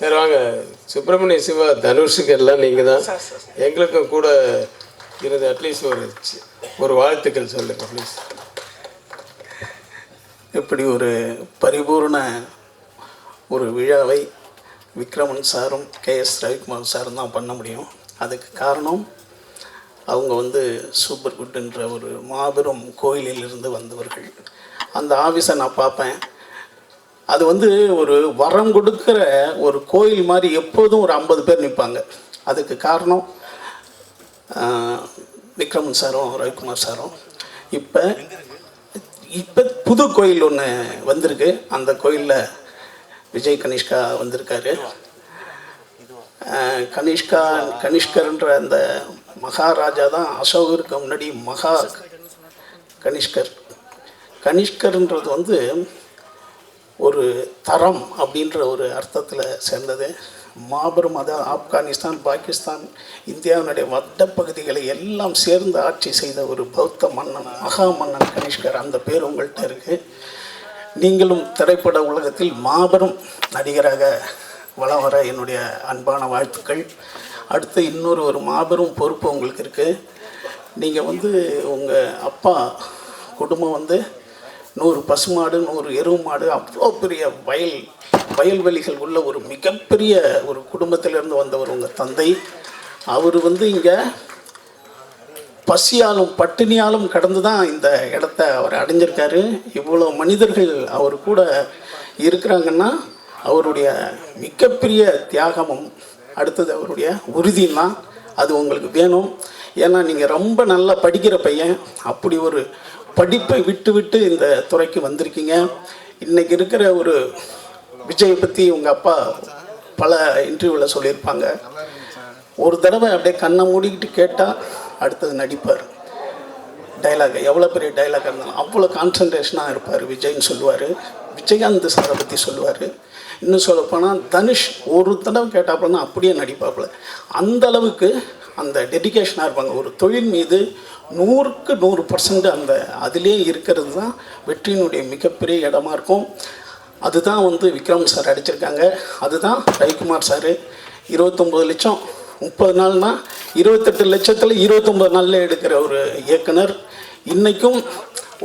சரி வாங்க. சுப்பிரமணிய சிவா தனுஷுக்கு எல்லாம் நீங்கள் தான் எங்களுக்கும் கூட இருந்து அட்லீஸ்ட் ஒரு ஒரு வாழ்த்துக்கள் சொல்லுங்க ப்ளீஸ் இப்படி ஒரு பரிபூர்ண ஒரு விழாவை விக்ரமன் சாரும் கே எஸ் ரவிக்குமார் சாரும் தான் பண்ண முடியும். அதுக்கு காரணம் அவங்க வந்து சூப்பர் குட்ன்ற ஒரு மாபெரும் கோயிலிலிருந்து வந்தவர்கள். அந்த ஆஃபீஸை நான் பார்ப்பேன். அது வந்து ஒரு வரம் கொடுக்குற ஒரு கோயில் மாதிரி எப்போதும் ஒரு ஐம்பது பேர் நிற்பாங்க. அதுக்கு காரணம் விக்ரமன் சாரும் ரவிக்குமார் சாரும். இப்போ இப்போ புது கோயில் ஒன்று வந்திருக்கு. அந்த கோயிலில் விஜய் கனிஷ்கா வந்திருக்காரு. கனிஷ்கா கனிஷ்கர்ன்ற அந்த மகாராஜா தான் அசோகருக்கு முன்னாடி மகா கனிஷ்கர். கனிஷ்கர்ன்றது வந்து ஒரு தரம் அப்படின்ற ஒரு அர்த்தத்தில் சேர்ந்தது. மாபெரும் அதாவது ஆப்கானிஸ்தான் பாகிஸ்தான் இந்தியாவினுடைய வட்ட பகுதிகளை எல்லாம் சேர்ந்து ஆட்சி செய்த ஒரு பௌத்த மன்னன் மகா மன்னன் கனிஷ்கர். அந்த பேர் உங்கள்கிட்ட இருக்குது நீங்களும் திரைப்பட உலகத்தில் மாபெரும் நடிகராக வலம் வர என்னுடைய அன்பான வாழ்த்துக்கள். அடுத்து இன்னொரு ஒரு மாபெரும் பொறுப்பு உங்களுக்கு இருக்குது நீங்கள் வந்து உங்கள் அப்பா குடும்பம் வந்து நூறு பசுமாடு நூறு எருவு மாடு அவ்வளோ பெரிய வயல் வயல்வெளிகள் உள்ள ஒரு மிகப்பெரிய ஒரு குடும்பத்திலிருந்து வந்தவர் உங்கள் தந்தை. அவர் வந்து இங்கே பசியாலும் பட்டினியாலும் கடந்து தான் இந்த இடத்த அவர் அடைஞ்சிருக்காரு. இவ்வளோ மனிதர்கள் அவர் கூட இருக்கிறாங்கன்னா அவருடைய மிகப்பெரிய தியாகமும் அடுத்தது அவருடைய உறுதினா அது உங்களுக்கு வேணும். ஏன்னா நீங்கள் ரொம்ப நல்லா படிக்கிற பையன். அப்படி ஒரு படிப்பை விட்டு விட்டு இந்த துறைக்கு வந்திருக்கீங்க. இன்றைக்கி இருக்கிற ஒரு விஜயை பற்றி உங்கள் அப்பா பல இன்டர்வியூவில் சொல்லியிருப்பாங்க. ஒரு தடவை அப்படியே கண்ணை மூடிக்கிட்டு கேட்டால் அடுத்தது நடிப்பார். டைலாக் எவ்வளோ பெரிய டைலாக் இருந்தாலும் அவ்வளோ கான்சன்ட்ரேஷனாக இருப்பார் விஜய்னு சொல்லுவார். விஜயகாந்த் சாரை பற்றி சொல்லுவார். இன்னும் சொல்லப்போனால் தனுஷ் ஒரு தடவை கேட்டாப்புலன்னா அப்படியே நடிப்பாப்புல. அந்த அளவுக்கு அந்த டெடிகேஷனாக இருப்பாங்க. ஒரு தொழில் மீது நூறுக்கு நூறு பர்சன்ட் அந்த அதிலே இருக்கிறது தான் வெற்றியினுடைய மிகப்பெரிய இடமா இருக்கும். அதுதான் வந்து விக்ரம் சார் அடிச்சிருக்காங்க. அதுதான் ரவிக்குமார் சார் இருபத்தொம்போது லட்சம். முப்பது நாள்னா இருபத்தெட்டு லட்சத்தில் இருபத்தொம்பது நாளில் எடுக்கிற ஒரு இயக்குனர். இன்றைக்கும்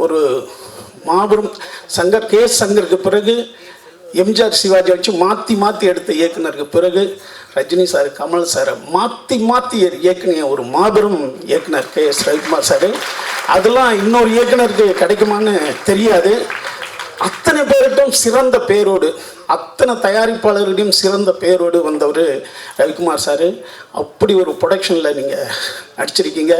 ஒரு மாபெரும் சங்கர் கே சங்கருக்கு பிறகு எம்ஜிஆர் சிவாஜி வச்சு மாற்றி மாற்றி எடுத்த இயக்குனருக்கு பிறகு ரஜினி சார் கமல் சாரை மாற்றி மாற்றி இயக்குனிய ஒரு மாபெரும் இயக்குனர் கே எஸ் ரவிக்குமார் சார். அதெல்லாம் இன்னொரு இயக்குனருக்கு கிடைக்குமான்னு தெரியாது. அத்தனை பேர்கிட்டும் சிறந்த பேரோடு அத்தனை தயாரிப்பாளர்களிடையும் சிறந்த பேரோடு வந்தவர் ரவிக்குமார் சார். அப்படி ஒரு ப்ரொடக்ஷனில் நீங்கள் நடிச்சிருக்கீங்க.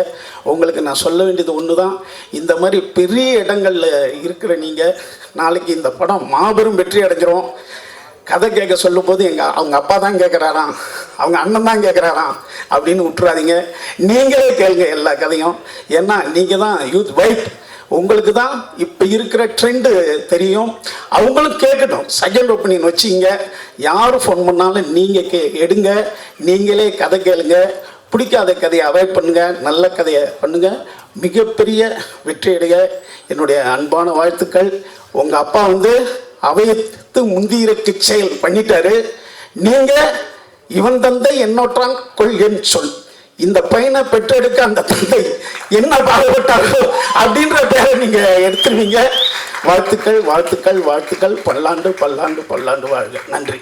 உங்களுக்கு நான் சொல்ல வேண்டியது ஒன்று தான் இந்த மாதிரி பெரிய இடங்களில் இருக்கிற நீங்கள் நாளைக்கு இந்த படம் மாபெரும் வெற்றி அடைஞ்சிரும். கதை கேட்க சொல்லும்போது எங்கள் அவங்க அப்பா தான் கேட்குறாராம் அவங்க அண்ணன் தான் கேட்குறாராம் அப்படின்னு விட்டுறாதீங்க நீங்களே கேளுங்க எல்லா கதையும். ஏன்னா நீங்கள் தான் யூத் வைட் உங்களுக்கு தான் இப்போ இருக்கிற ட்ரெண்டு தெரியும். அவங்களும் கேட்கட்டும். செகண்ட் ஒப்பீனியன் வச்சிங்க. யார் ஃபோன் பண்ணாலும் நீங்கள் கே எடுங்க. நீங்களே கதை கேளுங்க. பிடிக்காத கதையை அவாய்ட் பண்ணுங்க. நல்ல கதையை பண்ணுங்க. மிகப்பெரிய வெற்றியடைய என்னுடைய அன்பான வாழ்த்துக்கள். உங்கள் அப்பா வந்து அவையத்து முந்தியிருக்கு செயல் பண்ணிட்டாரு. நீங்கள் இவன் தந்தை என்னோட்டான் கொள்கன்னு சொல். இந்த பையனை பெற்றெடுக்க அந்த தந்தை என்ன பாடுபட்டார்களோ அப்படின்ற பேரை நீங்க எடுத்துருவீங்க. வாழ்த்துக்கள் வாழ்த்துக்கள் வாழ்த்துக்கள். பல்லாண்டு பல்லாண்டு பல்லாண்டு வாழ்க. நன்றி.